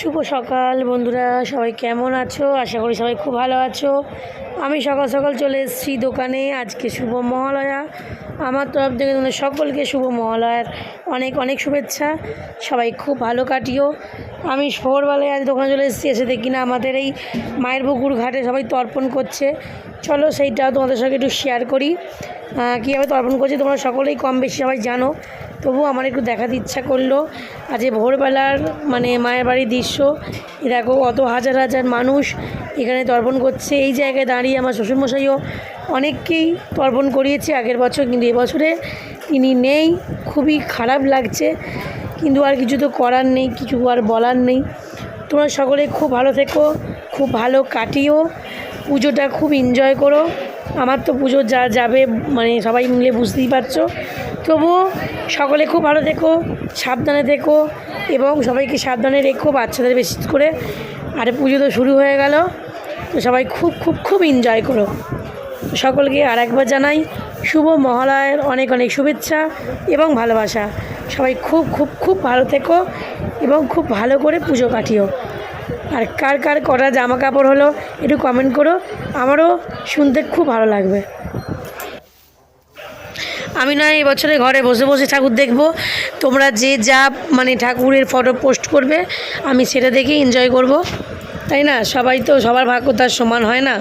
শুভ সকাল, বন্ধুরা। সবাই কেমন আছো? আশা করি সবাই খুব ভালো আছো। আমি সকাল সকাল চলে এসেছি দোকানে, আজকে শুভ মহালয়া। আমার তরফ থেকে তোমাদের সকলকে শুভ মহালয়ার অনেক অনেক শুভেচ্ছা। সবাই খুব ভালো কাটিও। আমি ভোরবেলায় আজ দোকানে চলে এসেছি, এসে দেখি না আমাদের এই মায়ের পুকুর ঘাটে সবাই তর্পণ করছে। চলো সেইটা তোমাদের সঙ্গে একটু শেয়ার করি। কীভাবে তর্পণ করছি তোমরা সকলেই কম বেশি সবাই জানো। তবু আমার একটু দেখাতে ইচ্ছা করল। আজ ভোরবেলার মানে মায়ের বাড়ির দৃশ্য। দেখো অত হাজার হাজার মানুষ এখানে তর্পণ করছে। এই জায়গায় দাঁড়িয়ে আমার শ্বশুরমশাইও অনেককেই তর্পণ করিয়েছে আগের বছর, কিন্তু এবছরে তিনি নেই। খুবই খারাপ লাগছে। কিন্তু আর কিছু তো করার নেই, কিছু আর বলার নেই। তোমরা সকলে খুব ভালো থেকো, খুব ভালো কাটিও। পুজোটা খুব এনজয় করো। আমার তো পুজো যা যাবে মানে সবাই মিলে বুঝতেই পারছ। তবুও সকলে খুব ভালো থেকো, সাবধানে থেকো এবং সবাইকে সাবধানে রেখো বাচ্চাদের বেশি করে। আর পুজো তো শুরু হয়ে গেল, তো সবাই খুব খুব খুব এনজয় করো। সকলকে আর একবার জানাই, শুভ মহালয়ের অনেক অনেক শুভেচ্ছা এবং ভালোবাসা। সবাই খুব খুব খুব ভালো থেকো এবং খুব ভালো করে পুজো কাটিও। আর কার কার কটা জামা কাপড় হলো একটু কমেন্ট করো। আমারও শুনতে খুব ভালো লাগবে। আমি নয় এবছরে ঘরে বসে বসে ঠাকুর দেখব। তোমরা যে যা মানে ঠাকুরের ফটো পোস্ট করবে, আমি সেটা দেখে এনজয় করব। তাই না? সবাই তো সবার ভাগ্য তার সমান, হয় না?